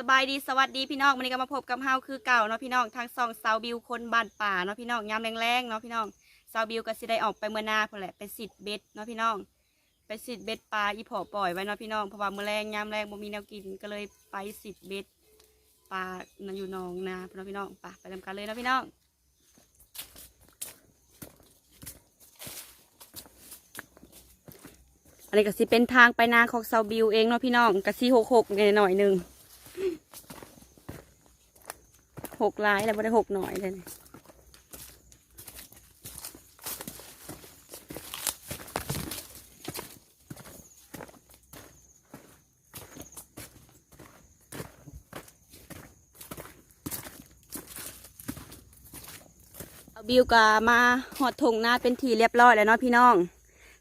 สบายดีสวัสดีพี่น้องวันนี้ก็มาพบกับเฮาคือเก่าเนาะพี่น้องทางซองสาบิวคนบ้านป่าเนาะพี่น้องยามแรงๆเนาะพี่น้องสาบิวก็สิได้ออกไปเมื่อนาพุ่นแหละไปสิดเบ็ดเนาะพี่น้องไปสิดเบ็ดปลาอีพอปล่อยไว้เนาะพี่น้องเพราะว่าเมื้อแรงยามแรงบ่มีแนวกินก็เลยไปสิดเบ็ดปลาน่ะอยู่หนองนาเนาะพี่น้องไปไปทำกันเลยเนาะพี่น้องอันนี้ก็สิเป็นทางไปนาของเซาบิวเองเนาะพี่น้องก็สิหกหกหน่อยหนึ่ง หกลายแล้วไม่ได้หกหน่อยเลยเนี่ยเซาบิวก็มาหอดถงนาเป็นทีเรียบร้อยแล้วเนาะพี่น้อง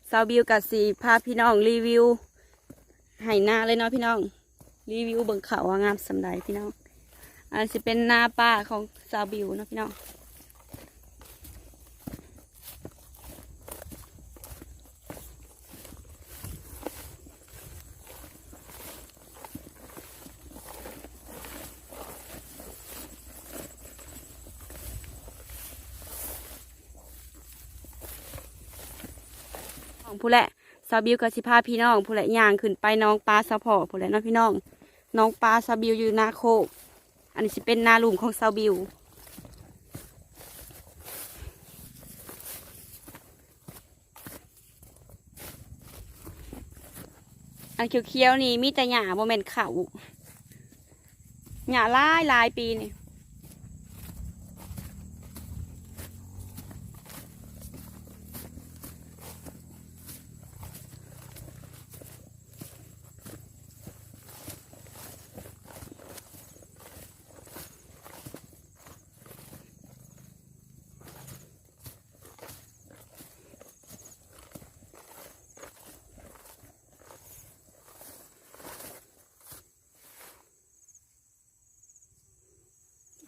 ซาวบิวกับสีพาพี่น้องรีวิวให้หน้าเลยเนาะพี่น้อง รีวิวเบิ่งเขาว่างามสำใดพี่น้องอันสิเป็นหน้าป้าของซาวบิวนะพี่น้องของผู้แหละซาบิวกับสิพาพี่น้องผู้แหละย่างขึ้นไปน้องปลาสะพอผู้แหละน้องพี่น้อง น้องปลาซาบิวอยู่นาโคก อันนี้สิเป็นนาลุมของซาบิว อันเขียวๆนี่มีแต่หญ้าโมเมนต์เขาหญ้าลายลายปีนี่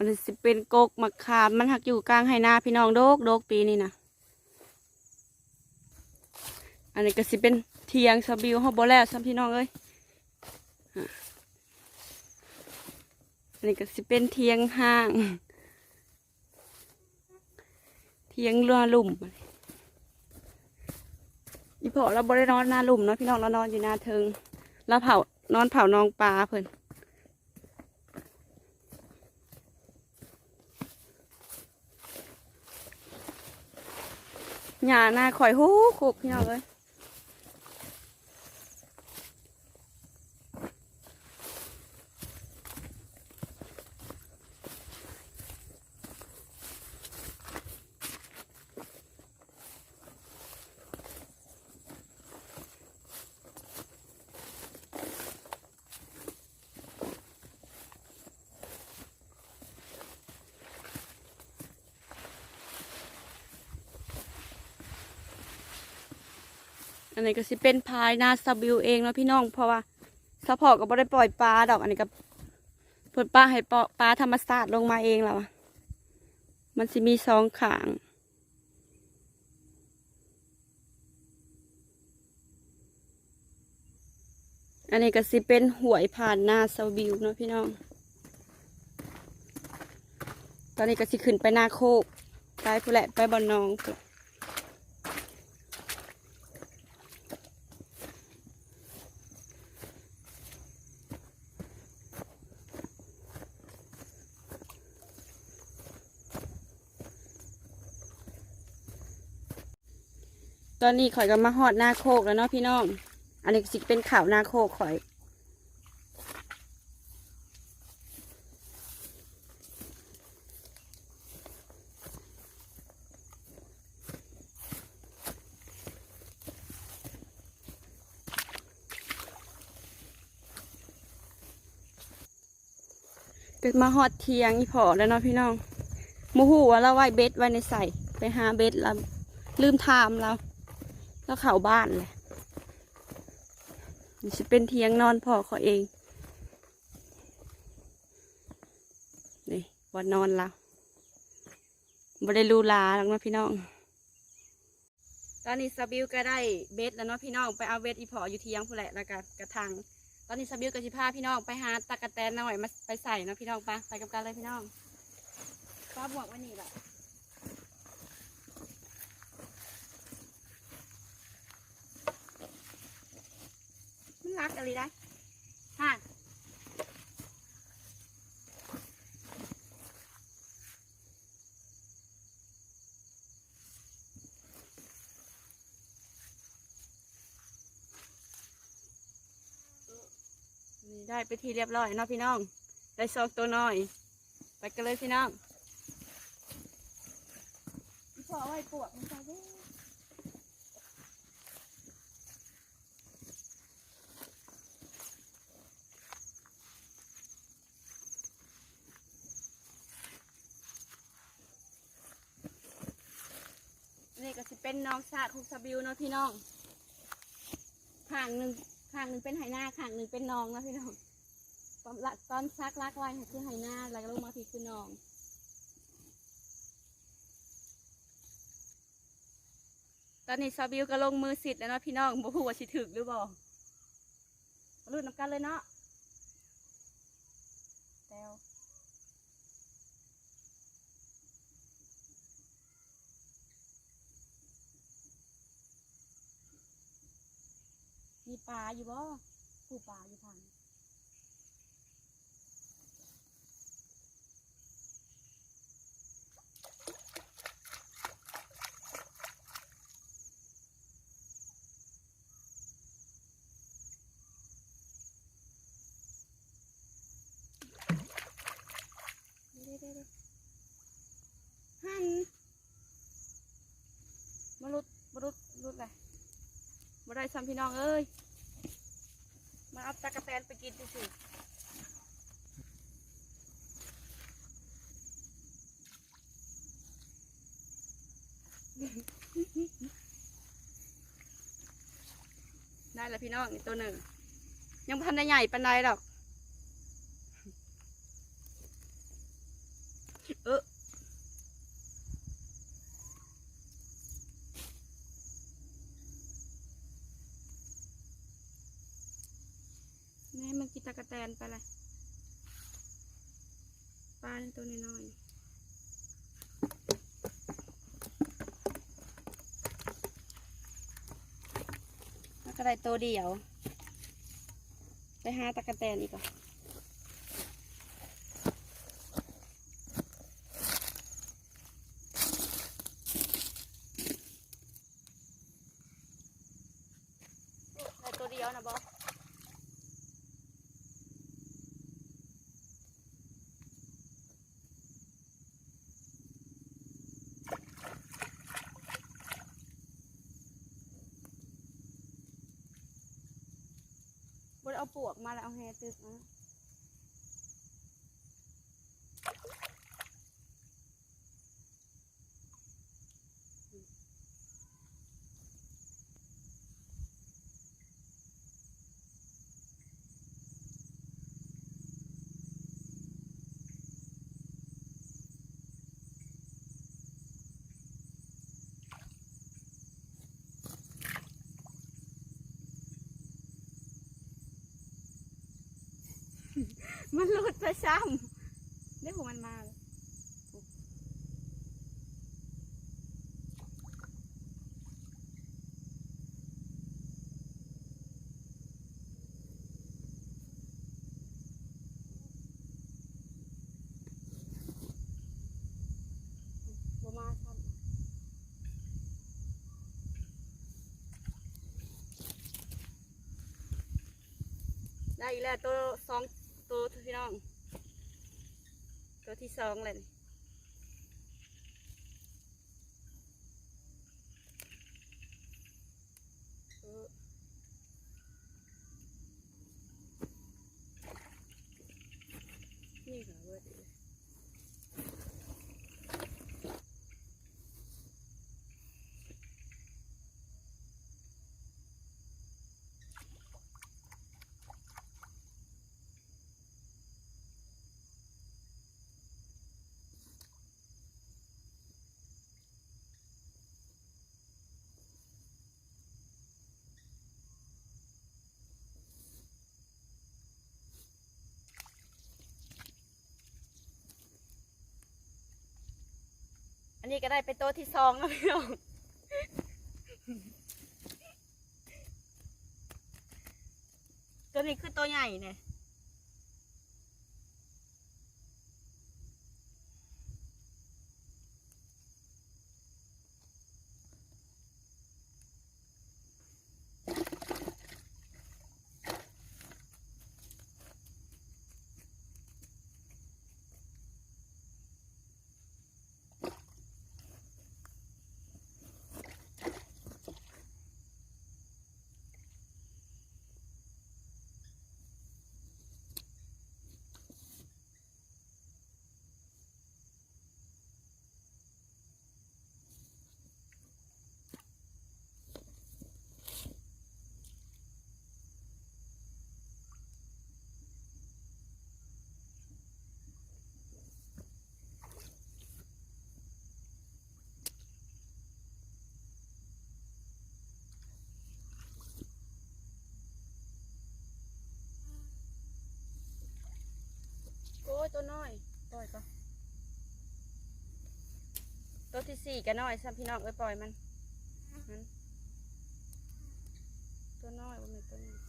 อันนี้สิเป็นกกมะขามมันหักอยู่กลางไหนาพี่น้องโดกโดกปีนี่นะอันนี้ก็สิเป็นเทียงสบิวฮอบอแล้วซ้ำพี่น้องเอ้ยอันนี้ก็สิเป็นเทียงห้าง เทียงเรือลุ่มอีพอเราบริ้นอนหน้าลุ่มเนาะพี่น้องเรานอนอยู่หน้าเทิงแล้วเผานอนเผานองปลาเพิ่น หญ้าหน้าข่ อันนี้ก็สิเป็นพายนาซาบิวเองเนาะพี่น้อง เพราะว่าสะพอก็บ่ได้ปล่อยปลาดอกอันนี้ก็เพิ่นปลาให้ปลาปลาธรรมชาสติลงมาเองแล้วมันสิมีสองขางอันนี้ก็สิเป็นหวยผ่านหน้าซาบิวเนาะพี่น้อง ตอนนี้ก็สิขึ้นไปหน้าโคก ไปผู้แหละไปบอนน้องพู้นแหละ ตอนนี้ข่อยก็มาหอดหน้าโคกแล้วเนาะพี่น้อง อันนี้สิเป็นข่าวหน้าโคกข่อยเกิดมาหอดเทียงอีพอแล้วเนาะพี่น้องโมหูว่าเราไว้เบ็ดไว้ในใส่ไปหาเบ็ดแล้วลืมถามเราแล้ว ก็เข้าบ้านเลยนี่จะเป็นเทียงนอนพ่อเขาเอง นี่วันนอนเราบได้ลูลาหรอกเนะพี่น้อง ตอนนี้สบิวก็ได้เบ็ดแล้วเนาะพี่น้องไปเอาเบ็ดอีพออยู่เทียงผู้แหละแล้วก็กระทังตอนนี้สบิวกับสิพาพี่น้องไปหาตะกะแตนหน่อยมาไปใส่เนาะพี่น้องไปไปกับกันเลยพี่น้องฟ้าบวกว้นี่แหละ รักอะไรได้ฮะนี่ได้ไปที่เรียบร้อยเนาะพี่น้อง ได้ซอกตัวน้อย ไปกันเลยพี่น้องพี่พ่อไว้ปวกมันใส่เด้อนี่ก็สิ เป็นน้องสาดของสบิวเนาะพี่น้องข้างหนึ่งข้างหนึ่งเป็นไหหน้าข้างหนึ่งเป็นน้องเนาะพี่น้องตอนละตอนซักลักไว้คือไหหน้าแล้วก็ลงมาพีคือน้องตอนนี้ซาบิวก็ลงมือสิทธิ์แล้วเนาะพี่น้องบ่ฮู้ว่าสิถึกหรือบ่มาลุ้นน้ำกันเลยเนาะแต้ว มีปลาอยู่บ่ผู้ปลาอยู่ทางดี๋ยวเดี๋ยวเดี๋ยวหันมาลุดมาลุดลุดเลยมาได้ ซ้ำพี่น้องเอ้ย มาเอาตะกะแตนไปกินสิได้แล้วพี่น้องอีกตัวหนึ่ง ยังพันได้ใหญ่ปันใดดอก เออแม่มันกินตะกะแตนไปเลยปลาตัวน้อยๆแล้ว ก็ได้ตัวเดียว ไปหาตะกะแตนอีกอะ ได้ตัวเดียวนะบอสบได เอาปวกมาแล้วเอาแฮตึกนะ มันหลุดไปซ้ำได้ของมันมาเลยบ่มาได้อีกแล้วตัวสอง พี่น้อง ตัวที่สองเลย นนี้ก็ได้เป็นโต๊ะที่สองแล้วพี่น้องตัวนี้คือตัวใหญ่เนี่ย ยตัวน้อยตัวอยก็ตัวที่สี่ก็น้อยซ้ำพี่น้องเอ้ยปล่อยมันมันตัวน้อยว่ามันตัวน้อย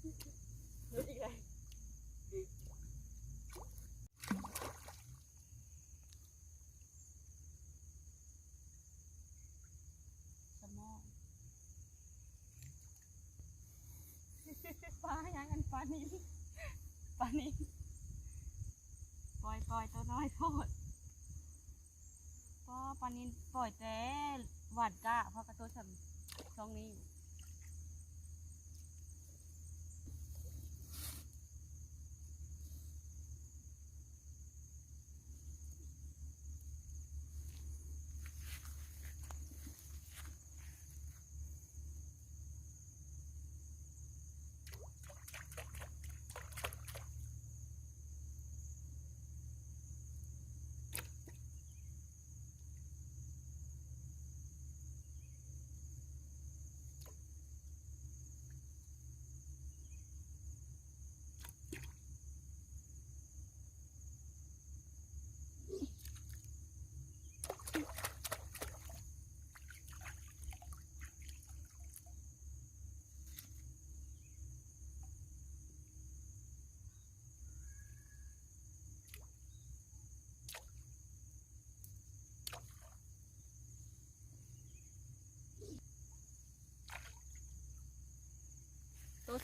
เดี๋ยวอีกไรสมองปลายังกันปลานี้ปลานี้ปล่อยปล่อยตัวน้อยโทษก็ปลานี้ปล่อยแต่หวาดกะเพราะกระตัวสำช่องนี้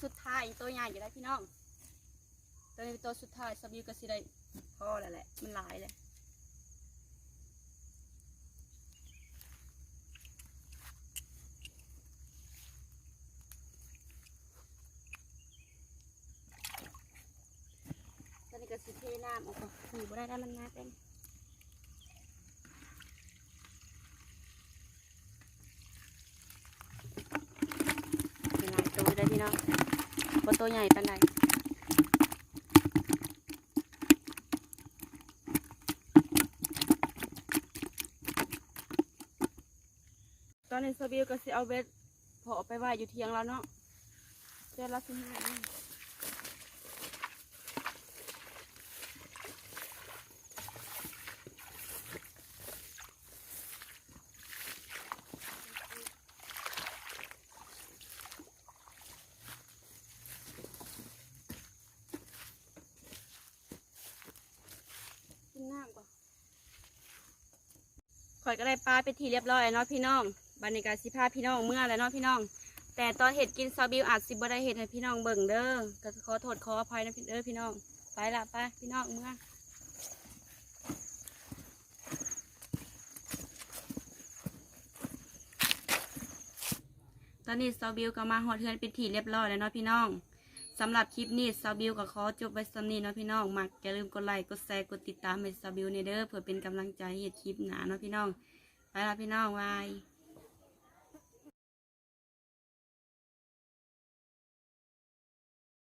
สุดท้ายตัวใหญ่อยู่แล้วพี่น้อง ตัวนี้เป็นตัวสุดท้ายสบิวก็สิได้พอแล้วแหละ มันหลายเลยตัวนี้ก็สิเทน้ำออกก่อนหูบ่ได้แล้วมันมาเป็นเป็นหลายตัวเลยพี่น้อง บนตัวใหญ่ปานใดตอนนี้สบิวก็สิเอาเบ็ดพอไปไว้อยู่เทียงแล้วเนาะเจ้าละสิห้านี่กินน้ำก่อน ข่อยก็ได้ปลาไปทีเรียบร้อยเนาะพี่น้องบรรยากาศสิพาพี่น้องเมื่อแล้วเนาะพี่น้อง แต่ตอนเห็ดกินซาบิวอาจสิบ่ได้เห็ดให้พี่น้องเบิ่งเด้อก็ขอโทษขออภัยนะพี่เด้อพี่น้อง ไปละไปพี่น้องเมื่อตอนนี้ซาบิวก็มาหอดเทือนเป็นทีเรียบร้อยแล้วเนาะพี่น้อง สำหรับคลิปนี้ซาบิวกับขอจบไว้สำนี้เนาะพี่น้องมักอย่าลืมกดไลค์กดแชร์กดติดตามให้ซาบิวในเด้อเพื่อเป็นกำลังใจให้คลิปหนาเนาะพี่น้องไปละพี่น้องบาย